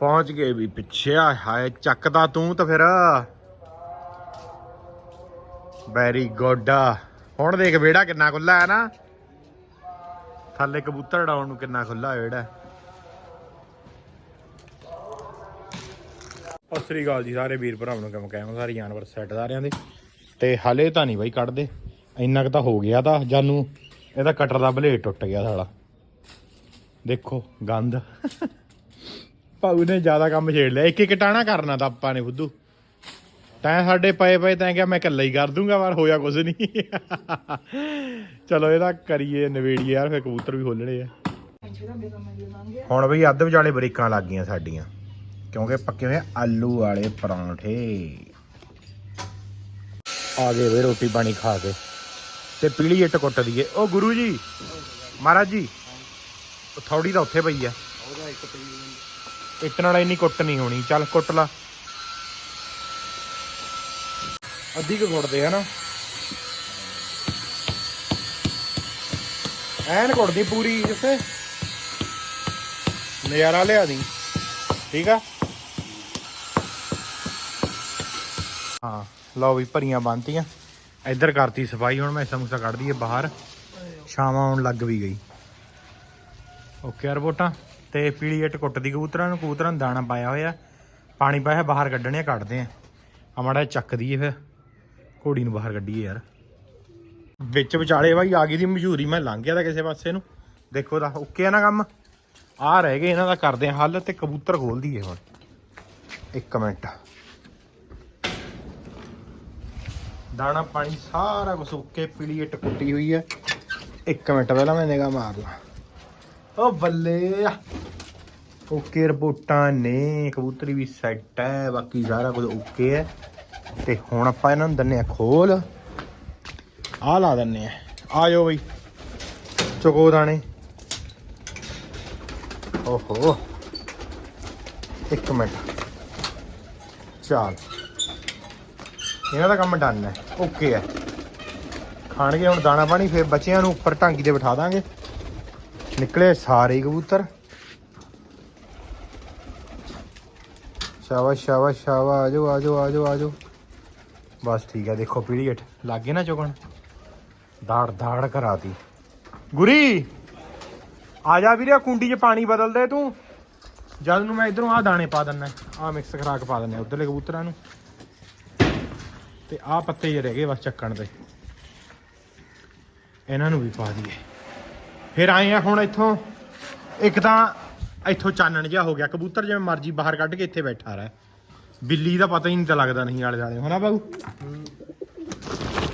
ਪਹੁੰਚ ਗਏ ਵੀ ਪਿੱਛੇ ਆ ਹਾਏ, ਚੱਕਦਾ ਤੂੰ ਤਾਂ ਫਿਰ। ਵੈਰੀ ਗੁੱਡ ਹੁਣ ਦੇਖ ਵਿਹੜਾ ਕਿੰਨਾ ਖੁੱਲਾ ਹੈ ਨਾ। ਥੱਲੇ ਕਬੂਤਰ ਡਾਉਣ ਨੂੰ ਕਿੰਨਾ ਖੁੱਲਾ ਵਿਹੜਾ। ਹੈ। ਸਤਿ ਸ੍ਰੀ ਅਕਾਲ ਜੀ ਸਾਰੇ ਵੀਰ ਭਰਾਵਾਂ ਨੂੰ, ਕਿਵੇਂ ਕਾਇਮ ਸਾਰੇ ਜਾਨਵਰ ਸੈੱਟ ਸਾਰਿਆਂ ਦੇ। ਤੇ ਹਲੇ ਤਾਂ ਨਹੀਂ ਬਾਈ ਕੱਢਦੇ। ਇੰਨਾ ਕੁ ਤਾਂ ਹੋ ਗਿਆ ਤਾਂ, ਜਾਨੂ ਇਹਦਾ ਕਟਰ ਦਾ ਬਲੇਡ ਟੁੱਟ ਗਿਆ ਸਾਲਾ। ਦੇਖੋ ਗੰਦ ਭਾਊ ਨੇ ਜ਼ਿਆਦਾ ਕੰਮ ਛੇੜ ਲਿਆ। ਇੱਕ ਇੱਕ ਟਾਣਾ ਕਰਨਾ ਤਾਂ ਆਪਾਂ ਨੇ ਬੁੱਧੂ। ਤੈਂ ਸਾਡੇ ਪਏ ਪਏ ਤੈਂ ਕਿਹਾ ਮੈਂ ਇਕੱਲਾ ਹੀ ਕਰ ਦੂੰਗਾ, ਪਰ ਹੋਇਆ ਕੁਝ ਨਹੀਂ। ਚਲੋ ਇਹਦਾ ਕਰੀਏ ਨਵੇੜੀਏ ਯਾਰ, ਫਿਰ ਕਬੂਤਰ ਵੀ ਖੋਲਣੇ ਆ। ਹੁਣ ਬਈ ਅੱਧ ਵਿਚਾਲੇ ਬਰੀਕਾਂ ਲੱਗ ਗਈਆਂ ਸਾਡੀਆਂ, ਕਿਉਂਕਿ ਪੱਕੇ ਹੋਏ ਆਲੂ ਵਾਲੇ ਪਰੌਂਠੇ। ਆ ਗਏ ਵੇ ਰੋਟੀ ਪਾਣੀ ਖਾ ਕੇ, ਤੇ ਪੀਲੀ ਇੱਟ ਕੁੱਟ ਦਈਏ। ਉਹ ਗੁਰੂ ਜੀ, ਮਹਾਰਾਜ ਜੀ, ਉਹ ਥੌੜੀ ਤਾਂ ਉੱਥੇ ਪਈ ਆ। ਇੱਟ ਨਾਲ ਇੰਨੀ ਕੁੱਟ ਨਹੀਂ ਹੋਣੀ। ਚੱਲ ਕੁੱਟ ਲਾ। ਅੱਧੀ ਕੁ ਕੁੱਟਦੇ ਆ ਐਨ ਕੁੱਟਦੀ ਪੂਰੀ ਜਿੱਥੇ ਨਜ਼ਾਰਾ ਲਿਆ ਦੀ। ਠੀਕ ਆ? ਹਾਂ, ਲਓ ਵੀ ਭਰੀਆਂ ਬੰਨਤੀਆਂ। ਇੱਧਰ ਕਰਤੀ ਸਫ਼ਾਈ, ਹੁਣ ਮੈਂ ਸਮੂਸਾ ਕੱਢ ਦਈਏ ਬਾਹਰ। ਛਾਵਾਂ ਆਉਣ ਲੱਗ ਵੀ ਗਈ। ਓਕੇ ਰਿਪੋਰਟਾਂ? ਤੇ ਪੀਲੀ ਇੱਟ ਕੁੱਟਦੀ ਕਬੂਤਰਾਂ ਨੂੰ ਕਬੂਤਰਾਂ ਨੂੰ ਦਾਣਾ ਪਾਇਆ ਹੋਇਆ। ਪਾਣੀ ਪਾਇਆ ਬਾਹਰ ਕੱਢਣੇ ਆ, ਕੱਢਦੇ ਆ। ਆ ਮਾੜਾ ਜਿਹਾ ਚੱਕ ਦਈਏ ਫਿਰ। ਘੋੜੀ ਨੂੰ ਬਾਹਰ ਕੱਢੀਏ ਯਾਰ। ਵਿੱਚ ਵਿਚਾਲੇ ਬਾਈ ਆ ਗਈ ਦੀ ਮਸ਼ਹੂਰੀ ਮੈਂ ਲੰਘ ਗਿਆ ਤਾਂ ਕਿਸੇ ਪਾਸੇ ਨੂੰ। ਦੇਖੋ ਦਾ ਓਕੇ ਆ ਨਾ ਕੰਮ। ਆ ਰਹਿ ਗਏ ਇਹਨਾਂ ਦਾ ਕਰਦੇ ਆ ਹੱਲ ਤੇ ਕਬੂਤਰ ਖੋਲ ਦਈਏ ਹੁਣ। ਇੱਕ ਮਿੰਟ। ਦਾਣਾ ਪਾਣੀ ਸਾਰਾ ਕੁਝ ਓਕੇ ਪੀਲੀ ਇੱਟ ਕੁੱਟੀ ਹੋਈ ਹੈ ਇੱਕ ਮਿੰਟ ਪਹਿਲਾਂ ਮੈਂ ਨਿਗਾਹ ਮਾਰ ਲਾਂ ਓ ਬੱਲੇ। ਆ ਓਕੇ, ਰਿਪੋਰਟਾਂ ਨੇ, ਕਬੂਤਰੀ ਵੀ ਸੈੱਟ ਹੈ, ਬਾਕੀ ਸਾਰਾ ਕੁਝ ਓਕੇ ਹੈ। ਤੇ ਹੁਣ ਆਪਾਂ ਇਹਨਾਂ ਨੂੰ ਦੰਨੇ ਆ ਖੋਲ। ਆ ਲਾ ਦੰਨੇ ਆ ਆ ਜਾਓ ਬਈ। ਚੁਕੋ ਦਾਣੇ। ਓਹੋ। ਇੱਕ ਮਿੰਟ। ਚਾਲ। ਇਹਨਾਂ ਦਾ ਕੰਮ ਡਨ ਹੈ। ਓਕੇ ਹੈ। ਖਾਣਗੇ, ਹੁਣ ਦਾਣਾ ਪਾਣੀ ਫਿਰ ਬੱਚਿਆਂ ਨੂੰ ਉੱਪਰ ਟਾਂਗੀ ਤੇ ਬਿਠਾ ਦਾਂਗੇ। ਨਿਕਲੇ ਸਾਰੇ ਹੀ ਕਬੂਤਰ। ਸ਼ਾਬਾਸ਼ ਸ਼ਾਬਾਸ਼ ਸ਼ਾਬਾਸ਼ ਆਜੋ ਆਜੋ ਆਜੋ ਆਜੋ ਬਸ ਠੀਕ ਹੈ ਦੇਖੋ ਪੀੜੀਟ ਲੱਗੇ ਨਾ ਚੁਗਣ? ਦਾੜ ਦਾੜ ਕਰਾਤੀ। ਗੁਰੀ, ਆ ਜਾ ਵੀਰੇ ਕੁੰਡੀ 'ਚ ਪਾਣੀ ਬਦਲ ਦੇ ਤੂੰ। ਜਦ ਨੂੰ ਮੈਂ ਇਧਰੋਂ ਆ ਦਾਣੇ ਪਾ ਦਿੰਨਾ ਆ ਮਿਕਸ ਖਰਾਕ ਪਾ ਦਿੰਨਾ ਉਧਰਲੇ ਕਬੂਤਰਾਂ ਨੂੰ। ਤੇ ਆ ਪੱਤੇ ਜਿਹੜੇ ਰਹਿ ਗਏ ਬਸ ਚੱਕਣ ਦੇ। ਇਹਨਾਂ ਨੂੰ ਵੀ ਪਾ ਦਈਏ। ਫਿਰ ਆਏ ਆ ਹੁਣ ਇੱਥੋਂ। ਇੱਕ ਤਾਂ ਇੱਥੋਂ ਚਾਨਣ ਜਿਹਾ ਹੋ ਗਿਆ। ਕਬੂਤਰ ਜਿਵੇਂ ਮਰਜ਼ੀ ਬਾਹਰ ਕੱਢ ਕੇ ਇੱਥੇ ਬੈਠਾ ਰਿਹਾ। ਬਿੱਲੀ ਦਾ ਪਤਾ ਹੀ ਨਹੀਂ ਤਾਂ ਲੱਗਦਾ ਨਹੀਂ ਆਲੇ ਦੁਆਲੇ। ਹੋਣਾ ਬਾਬੂ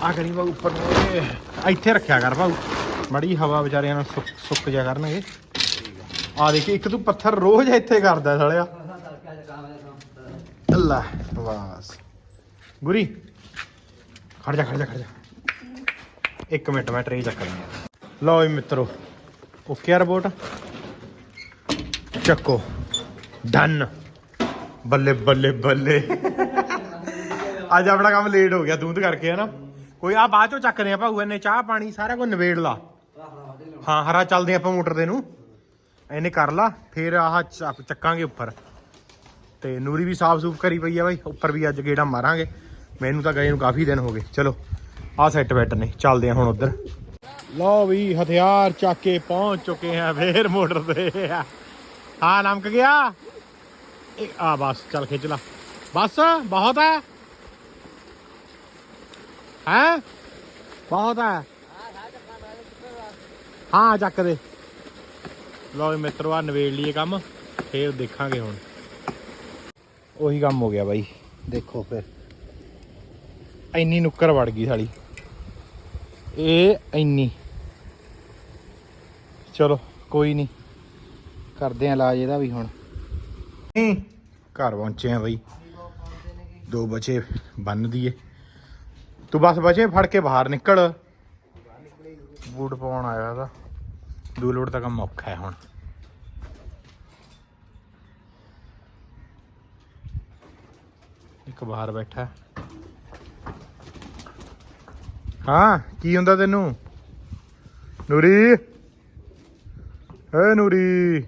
ਆ ਕਰੀ ਬਾਬੂ ਉੱਪਰ ਨੂੰ ਇੱਥੇ ਰੱਖਿਆ ਕਰ ਬਾਬੂ ਮੜੀ ਹਵਾ ਵਿਚਾਰਿਆਂ ਨੂੰ ਸੁੱਕ ਸੁੱਕ ਜਾ ਕਰਨਗੇ। ਆ ਦੇਖੀ, ਇੱਕ ਤੂੰ ਪੱਥਰ ਰੋਜ਼ ਇੱਥੇ ਕਰਦਾ ਸਾਲਿਆ। ਅੱਲਾ ਬਸ। ਗੁਰੀ, ਖੜ ਜਾ ਖੜ ਜਾ ਖੜ ਜਾ। ਇੱਕ ਮਿੰਟ ਮੈਂ ਟਰੇ ਚੱਕ ਲਾਂ ਲਓ ਜੀ ਮਿੱਤਰੋ। ਓਕੇ ਆ ਰਿਪੋਰਟ ਚੱਕੋ। ਡਨ ਬੱਲੇ ਬੱਲੇ ਬੱਲੇ। ਅੱਜ ਆਪਣਾ ਕੰਮ ਲੇਟ ਹੋ ਗਿਆ ਦੂਧ ਕਰਕੇ ਹੈ ਨਾ ਕੋਈ ਆ ਬਾਅਦ ਚੋਂ ਚੱਕਦੇ ਆ ਭਾਊ ਇਹਨੇ ਚਾਹ ਪਾਣੀ ਸਾਰਾ ਕੁਝ ਨਵੇੜ ਲਾ। ਹਾਂ, ਹਰਾ ਚੱਲਦੇ ਆਪਾਂ ਮੋਟਰ ਦੇ ਨੂੰ। ਇਹਨੇ ਕਰ ਲਾ, ਫਿਰ ਆਹ ਚੱਕਾਂਗੇ ਉੱਪਰ। ਤੇ ਨੂਰੀ ਵੀ ਸਾਫ਼ ਸੂਫ ਕਰੀ ਪਈ ਆ ਬਾਈ, ਉੱਪਰ ਵੀ ਅੱਜ ਗੇੜਾ ਮਾਰਾਂਗੇ। ਮੈਨੂੰ ਤਾਂ ਗਏ ਨੂੰ ਕਾਫੀ ਦਿਨ ਹੋ ਗਏ। ਚਲੋ, ਆਹ ਸੈੱਟ ਬੈਟ ਨੇ ਚੱਲਦੇ ਆ ਹੁਣ ਉਧਰ। ਲਓ ਵੀ ਹਥਿਆਰ ਚੱਕ ਕੇ ਪਹੁੰਚ ਚੁੱਕੇ ਆ ਫੇਰ ਮੋਟਰ ਤੇ। ਹਾਂ ਲਮਕ ਗਿਆ? ਆ ਬਸ, ਚੱਲ ਖਿੱਚ ਲਾ। ਬਸ, ਬਹੁਤ ਹੈ? ਹੈ? ਬਹੁਤ ਹੈ? ਹਾਂ, ਚੱਕ ਦੇ। ਲਓ ਵੀ ਮਿੱਤਰੋ ਆ ਨਵੇੜ ਲਈਏ ਕੰਮ, ਫੇਰ ਦੇਖਾਂਗੇ ਹੁਣ। ਉਹੀ ਕੰਮ ਹੋ ਗਿਆ ਬਾਈ, ਦੇਖੋ ਫਿਰ। ਇੰਨੀ ਨੁੱਕਰ ਵੜ ਗਈ ਸਾਲੀ। ਇਹ ਇੰਨੀ। ਚਲੋ, ਕੋਈ ਨਹੀਂ ਕਰਦੇ ਆ ਇਲਾਜ ਇਹਦਾ ਵੀ ਹੁਣ। ਘਰ ਪਹੁੰਚੇ ਆ ਬਈ। ਦੋ ਬਚੇ ਬੰਨ ਦੀਏ। ਤੂੰ ਬਸ ਬਚੇ ਫੜ ਕੇ ਬਾਹਰ ਨਿਕਲ। ਬੂਟ ਪਾਉਣ ਆਇਆ ਇਹਦਾ ਦੂ ਲੋੜ ਦਾ ਕੰਮ ਔਖਾ ਹੈ ਹੁਣ। ਇੱਕ ਬਾਹਰ ਬੈਠਾ। ਹਾਂ, ਕੀ ਹੁੰਦਾ ਤੈਨੂੰ? ਨੂਰੀ। ਏ ਨੂਰੀ।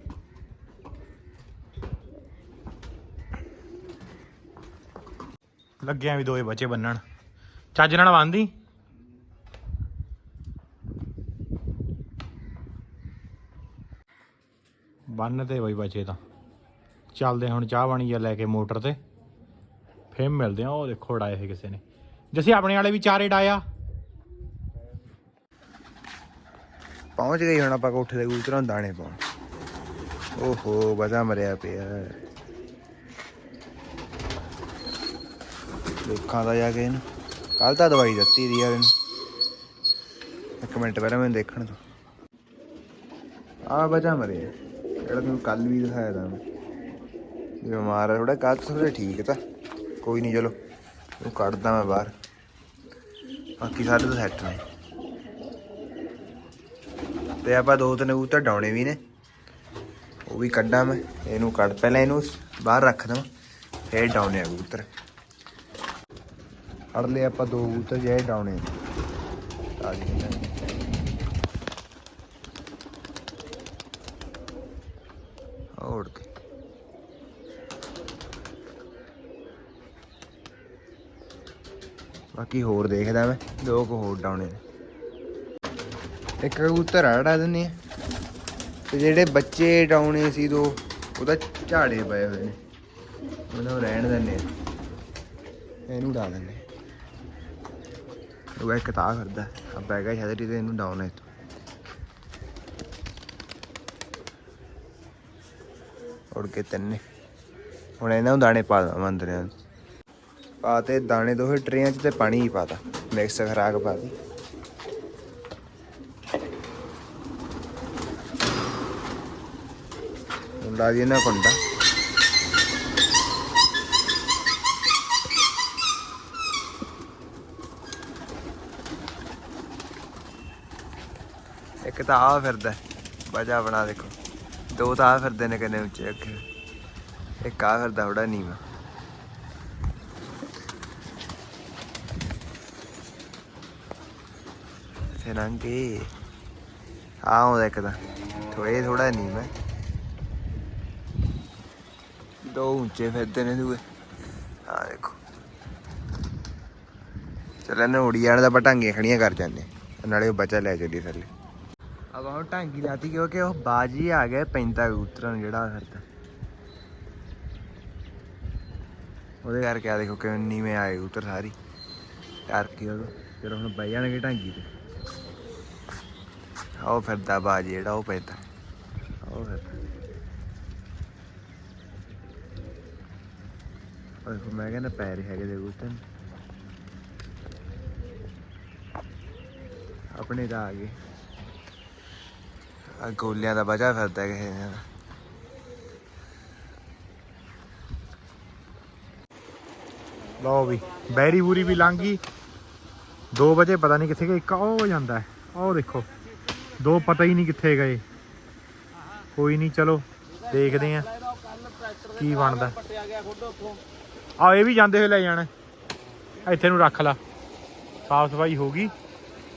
ਲੱਗਿਆ ਵੀ ਦੋਏ ਬੱਚੇ ਬੰਨਣ। ਚੱਜ ਨਾਲ ਬੰਨਦੀ ਬੰਨ ਤੇ ਬਈ ਬੱਚੇ ਤਾਂ। ਚੱਲਦੇ ਹੁਣ ਚਾਹ ਪਾਣੀ ਜਾਂ ਲੈ ਕੇ ਮੋਟਰ ਤੇ। ਫੇਮ ਮਿਲਦੇ ਆ ਉਹ ਦੇਖੋ ਡਾਇਆ ਇਹ ਕਿਸੇ ਨੇ। ਜਸੀ, ਆਪਣੇ ਵਾਲੇ ਵੀ ਚਾਰੇ ਡਾਇਆ ਪਹੁੰਚ ਗਈ ਹੁਣ ਆਪਾਂ ਕੋਠੇ ਦੇ ਕਬੂਤਰਾਂ ਨੂੰ ਦਾਣੇ ਪਾਉਣ। ਓਹੋ ਬਜ਼ਾ ਮਰਿਆ ਪਿਆ। ਦੇਖਾਂ ਦਾ ਜਾ ਕੇ ਇਹਨੂੰ। ਕੱਲ ਤਾਂ ਦਵਾਈ ਦਿੱਤੀ ਦੀ ਯਾਰ ਇਹਨੂੰ। ਇੱਕ ਮਿੰਟ ਪਹਿਲਾਂ ਮੈਨੂੰ ਦੇਖਣ ਤੋਂ ਆ ਬਜ਼ਾ ਮਰਿਆ। ਜਿਹੜਾ ਤੈਨੂੰ ਕੱਲ ਵੀ ਦਿਖਾਇਆ ਤਾਂ ਇਹ ਬਿਮਾਰ ਹੈ ਥੋੜਾ ਕੱਲ ਥੋੜਾ ਠੀਕ ਤਾਂ। ਕੋਈ ਨਹੀਂ, ਚਲੋ। ਉਹ ਕੱਢਦਾ ਮੈਂ ਬਾਹਰ। ਬਾਕੀ ਸਾਰੇ ਤਾਂ ਸੈੱਟ ਨੇ। ਤੇ ਆਪਾਂ ਦੋ ਤਿੰਨ ਕਬੂਤਰ ਡਾਉਣੇ ਵੀ ਨੇ। ਉਹ ਵੀ ਕੱਢਾਂ ਮੈਂ। ਇਹਨੂੰ ਕੱਢ ਪਹਿਲਾਂ ਇਹਨੂੰ ਬਾਹਰ ਰੱਖ ਦਵਾਂ, ਫੇਰ ਡਾਉਣੇ ਆ ਕਬੂਤਰ। ਫੜ ਲਏ ਆਪਾਂ ਦੋ ਕਬੂਤਰ ਜਿਹੜੇ ਡਾਉਣੇ ਆ। ਜੀ ਔੜ ਕੇ। ਬਾਕੀ ਹੋਰ ਦੇਖਦਾ ਮੈਂ, ਦੋ ਕੁ ਹੋਰ ਡਾਉਣੇ ਨੇ। ਇੱਕ ਕਬੂਤਰ ਆੜਾ ਦਿੰਨੇ ਆ ਤੇ ਜਿਹੜੇ ਬੱਚੇ ਡਾਉਣੇ ਸੀ ਦੋ, ਉਹਦਾ ਝਾੜੇ ਪਏ ਹੋਏ ਨੇ। ਉਹਨਾਂ ਰਹਿਣ ਦਿੰਨੇ ਇਹਨੂੰ ਡਾ ਦਿੰਨੇ ਉਹ ਇੱਕ ਤਾਂ ਕਰਦਾ ਆ ਬੈਗਾ ਛਤਰੀ ਤੇ, ਇਹਨੂੰ ਡਾਉਣਾ ਇੱਥੋਂ ਉੜ ਕੇ ਤਿੰਨੇ। ਹੁਣ ਇਹਨਾਂ ਨੂੰ ਦਾਣੇ ਪਾ ਦਵਾਂ ਅੰਦਰਿਆਂ ਨੂੰ ਪਾਤੇ ਦਾਣੇ ਦੋਹੇ ਟਰੇਆਂ 'ਚ ਤੇ ਪਾਣੀ ਹੀ ਪਾਤਾ ਮਿਕਸ ਖਰਾਕ ਪਾਤੀ ਹੁਣ ਲਾ ਦੀ ਇੱਕ ਤਾਂ ਆ ਫਿਰਦਾ ਬਜਾ ਬਣਾ ਦੇਖੋ। ਦੋ ਤਾਂ ਆ ਫਿਰਦੇ ਨੇ ਕਿੰਨੇ ਉੱਚੇ ਅੱਗੇ। ਇੱਕ ਆ ਫਿਰਦਾ ਥੋੜਾ ਨੀਵਾ। ਫਿਰ ਨੰਗੇ। ਆ ਆਉਂਦਾ ਇੱਕ ਤਾਂ। ਥੋੜੇ ਥੋੜਾ ਨੀਵਾ। ਦੋ ਉੱਚੇ ਫਿਰਦੇ ਨੇ ਦੂਏ। ਆ ਦੇਖੋ। ਚਲ ਇਹਨੇ ਉੜੀ ਜਾਣ ਦਾ ਪਟਾਂਗੀਆਂ ਖੜੀਆਂ ਕਰ ਜਾਂਦੇ ਨਾਲੇ ਉਹ ਬੱਚਾ ਲੈ ਚੱਲੀ ਥੱਲੇ। ਅਬ ਉਹ ਟਾਂਗੀ ਲਾਤੀ ਕਿਉਂਕਿ ਉਹ ਬਾਜੀ ਆ ਗਿਆ ਪੈਂਦਾ ਕਬੂਤਰਾਂ ਨੂੰ ਜਿਹੜਾ ਫਿਰਦਾ ਉਹਦੇ ਕਰਕੇ ਆ ਦੇਖੋ ਕਿਵੇਂ ਨੀਵੇਂ ਆਏ ਕਬੂਤਰ ਸਾਰੀ। ਕਰਕੇ ਉਹ ਜਦੋਂ ਹੁਣ ਬਹਿ ਜਾਣਗੇ ਟਾਂਗੀ ਤੇ। ਉਹ ਫਿਰਦਾ ਬਾਜੀ ਜਿਹੜਾ ਉਹ ਪੈਂਦਾ ਉਹ ਫਿਰਦਾ ਉਹ ਦੇਖੋ ਮੈਂ ਕਹਿੰਦਾ ਪੈਰ ਹੀ ਹੈਗੇ ਦੇ ਕਬੂਤਰ ਨੂੰ। ਆਪਣੇ ਤਾਂ ਆ ਗਏ। ਆ ਗੋਲਿਆਂ ਦਾ ਬਚਾ ਫਿਰਦਾ ਕਿਸੇ ਨੇ ਲਓ ਵੀ, ਬੈਰੀ ਬੂਰੀ ਵੀ ਲੰਘ ਗਈ। 2 ਵਜੇ ਪਤਾ ਨਹੀਂ ਕਿੱਥੇ ਗਏ, ਇੱਕ ਉਹ ਜਾਂਦਾ ਉਹ ਦੇਖੋ। ਦੋ ਪਤਾ ਹੀ ਨਹੀਂ ਕਿੱਥੇ ਗਏ। ਕੋਈ ਨਹੀਂ, ਚਲੋ, ਦੇਖਦੇ ਆ ਕੀ ਬਣਦਾ। ਆ ਇਹ ਵੀ ਜਾਂਦੇ ਹੋਏ ਲੈ ਜਾਣਾ। ਇੱਥੇ ਨੂੰ ਰੱਖ ਲਾ। ਸਾਫ਼ ਸਫ਼ਾਈ ਹੋ ਗਈ।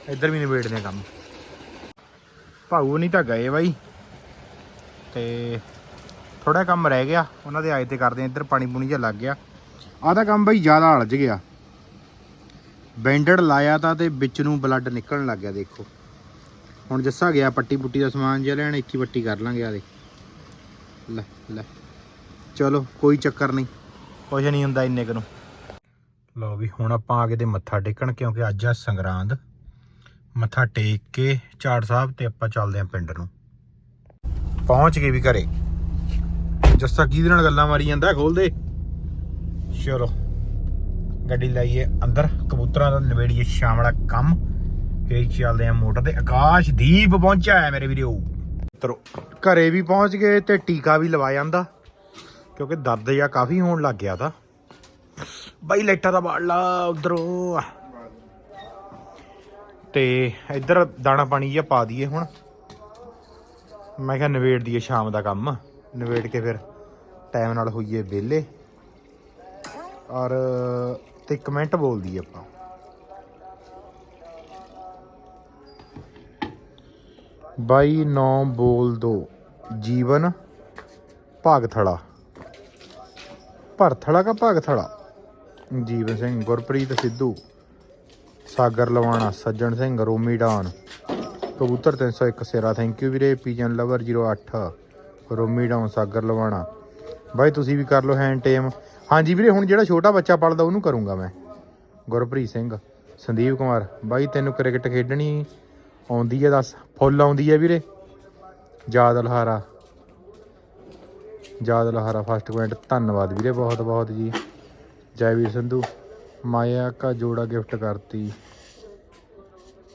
ਇੱਧਰ ਵੀ ਨਿਬੇੜਦੇ ਆ ਕੰਮ। ਭਾਊ ਨਹੀਂ ਤਾਂ ਗਏ ਬਾਈ। ਤੇ ਥੋੜਾ ਕੰਮ ਰਹਿ ਗਿਆ। ਉਹਨਾਂ ਦੇ ਆਏ ਤੇ ਕਰਦੇ ਇੱਧਰ ਪਾਣੀ ਪੂਣੀ ਜਿਹਾ ਲੱਗ ਗਿਆ। ਆਹ ਤਾਂ ਕੰਮ ਬਾਈ ਜ਼ਿਆਦਾ ਅਲਝ ਗਿਆ। ਬੈਂਡਡ ਲਾਇਆ ਤਾਂ ਤੇ ਵਿੱਚ ਨੂੰ ਬਲੱਡ ਨਿਕਲਣ ਲੱਗ ਗਿਆ, ਦੇਖੋ। ਹੁਣ ਜੱਸਾ ਗਿਆ, ਪੱਟੀ ਪੁੱਟੀ ਦਾ ਸਮਾਨ ਜਿਹਾ ਲੈਣ, ਇੱਕੀ ਪੱਟੀ ਕਰ ਲਾਂਗੇ ਆ ਲੈ ਲੈ। ਚਲੋ, ਕੋਈ ਚੱਕਰ ਨਹੀਂ। ਕੁਝ ਨਹੀਂ ਹੁੰਦਾ ਇੰਨੇ ਕੁ ਨੂੰ। ਲਓ ਵੀ, ਹੁਣ ਆਪਾਂ ਆ ਗਏ ਤੇ ਮੱਥਾ ਟੇਕਣ, ਕਿਉਂਕਿ ਅੱਜ ਆ ਸੰਗਰਾਂਦ। ਮੱਥਾ ਟੇਕ ਕੇ ਝਾੜ ਸਾਹਿਬ ਤੇ ਆਪਾਂ ਚੱਲਦੇ ਆਂ ਪਿੰਡ ਨੂੰ। ਪਹੁੰਚ ਗਏ ਵੀ ਘਰੇ। ਜੱਸਾ, ਕਿਹਦੇ ਨਾਲ ਗੱਲਾਂ ਮਾਰੀ ਜਾਂਦਾ? ਖੋਲ ਦੇ। ਚਲੋ, ਗੱਡੀ ਲਾਈਏ ਅੰਦਰ। ਕਬੂਤਰਾਂ ਦਾ ਨਵੇੜੀਏ ਸ਼ਾਮ ਵਾਲਾ ਕੰਮ। ਫੇਰ ਚੱਲਦੇ ਆ ਮੋਟਰ ਤੇ। ਆਕਾਸ਼ਦੀਪ ਪਹੁੰਚਿਆ ਹੈ ਮੇਰੇ ਵੀਰੋ। ਤਰੋ ਘਰੇ ਵੀ ਪਹੁੰਚ ਗਏ ਤੇ ਟੀਕਾ ਵੀ ਲਵਾ ਜਾਂਦਾ। ਕਿਉਂਕਿ ਦਰਦ ਜਾਂ ਕਾਫੀ ਹੋਣ ਲੱਗ ਗਿਆ ਤਾਂ। ਬਾਈ, ਲਾਈਟਾਂ ਦਾ ਬਾੜ ਲਾ ਉਧਰੋਂ। ਤੇ ਇੱਧਰ ਦਾਣਾ ਪਾਣੀ ਜਿਹਾ ਪਾ ਦਈਏ ਹੁਣ। ਮੈਂ ਕਿਹਾ ਨਵੇੜ ਦਈਏ ਸ਼ਾਮ ਦਾ ਕੰਮ। ਨਵੇੜ ਕੇ ਫਿਰ ਟਾਈਮ ਨਾਲ ਹੋਈਏ ਵਿਹਲੇ। ਔਰ ਤੇ ਕਮੈਂਟ ਬੋਲ ਦਈਏ ਆਪਾਂ। ਬਾਈ, ਨੌ, ਬੋਲ ਦੋ। ਜੀਵਨ ਭਾਗਥੜਾ। ਭਰਥੜਾ ਕਾ ਭਾਗਥੜਾ ਜੀਵਨ ਸਿੰਘ, ਗੁਰਪ੍ਰੀਤ ਸਿੱਧੂ, ਸਾਗਰ ਲਵਾਣਾ, ਸੱਜਣ ਸਿੰਘ, ਰੋਮੀ ਡਾਨ, ਕਬੂਤਰ 301 ਸਿਰਾ ਥੈਂਕ ਯੂ ਵੀਰੇ, pigeon lover 08 Romi don Sagar Lavana. ਬਾਈ, ਤੁਸੀਂ ਵੀ ਕਰ ਲਓ ਹੈਂਡ ਟੇਮ ਹਾਂਜੀ ਵੀਰੇ, ਹੁਣ ਜਿਹੜਾ ਛੋਟਾ ਬੱਚਾ ਪਲਦਾ, ਉਹਨੂੰ ਕਰੂੰਗਾ ਮੈਂ। ਗੁਰਪ੍ਰੀਤ ਸਿੰਘ, ਸੰਦੀਪ ਕੁਮਾਰ। ਬਾਈ, ਤੈਨੂੰ ਕ੍ਰਿਕਟ ਖੇਡਣੀ ਆਉਂਦੀ ਹੈ, ਦੱਸ। ਫੁੱਲ ਆਉਂਦੀ ਹੈ ਵੀਰੇ। ਯਾਦ ਲਹਾਰਾ ਯਾਦ ਲਹਾਰਾ ਫਸਟ ਕਮੈਂਟ ਧੰਨਵਾਦ ਵੀਰੇ ਬਹੁਤ ਬਹੁਤ ਜੀ। ਜੈਵੀਰ ਸੰਧੂ, ਮਾਇਆ ਕਾ ਜੋੜਾ ਗਿਫਟ ਕਰਤੀ।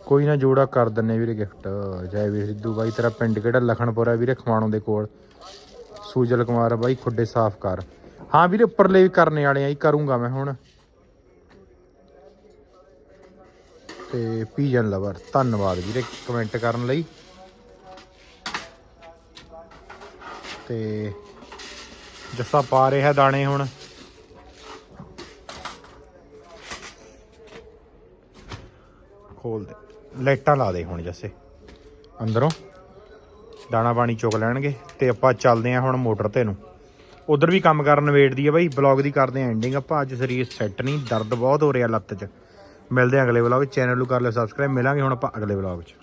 ਕੋਈ ਨਾ ਜੋੜਾ ਕਰ ਦਿੰਨੇ ਵੀਰੇ ਗਿਫਟ ਜੈਵੀਰ ਸਿੱਧੂ ਬਾਈ, ਤੇਰਾ ਪਿੰਡ ਕਿਹੜਾ? ਲਖਣਪੁਰ ਹੈ ਵੀਰੇ ਖਮਾਣੋਂ ਦੇ ਕੋਲ। ਸੂਜਲ ਕੁਮਾਰ ਬਾਈ, ਖੁੱਡੇ ਸਾਫ਼ ਕਰ। ਹਾਂ ਵੀਰੇ, ਉੱਪਰਲੇ ਵੀ ਕਰਨੇ ਵਾਲੇ ਆ ਜੀ, ਕਰੂੰਗਾ ਮੈਂ ਹੁਣ। ਤੇ ਪੀਜਨ ਲਵਰ ਧੰਨਵਾਦ ਵੀਰੇ ਕਮੈਂਟ ਕਰਨ ਲਈ। ਤੇ ਜੱਸਾ ਪਾ ਰਿਹਾ ਦਾਣੇ ਹੁਣ। ਖੋਲ ਦੇ। ਲਾਈਟਾਂ ਲਾ ਦੇ ਹੁਣ ਜੱਸੇ। ਅੰਦਰੋਂ। ਦਾਣਾ ਪਾਣੀ ਚੁੱਕ ਲੈਣਗੇ ਤੇ ਆਪਾਂ ਚੱਲਦੇ ਆਂ ਹੁਣ ਮੋਟਰ ਤੇ ਨੂੰ। ਉਧਰ ਵੀ ਕੰਮ ਕਰਨ ਵੇਟਦੀ ਆ ਬਾਈ ਬਲੌਗ ਦੀ ਕਰਦੇ ਆਂ ਐਂਡਿੰਗ ਆਪਾਂ। ਅੱਜ ਸਰੀਰ ਸੈੱਟ ਨਹੀਂ, ਦਰਦ ਬਹੁਤ ਹੋ ਰਿਹਾ ਲੱਤ 'ਚ। ਮਿਲਦੇ ਆਂ ਅਗਲੇ ਵਲੌਗ ਚੈਨਲ ਨੂੰ ਕਰ ਲਿਓ ਸਬਸਕ੍ਰਾਈਬ ਮਿਲਾਂਗੇ ਹੁਣ ਆਪਾਂ ਅਗਲੇ ਵਲੌਗ 'ਚ।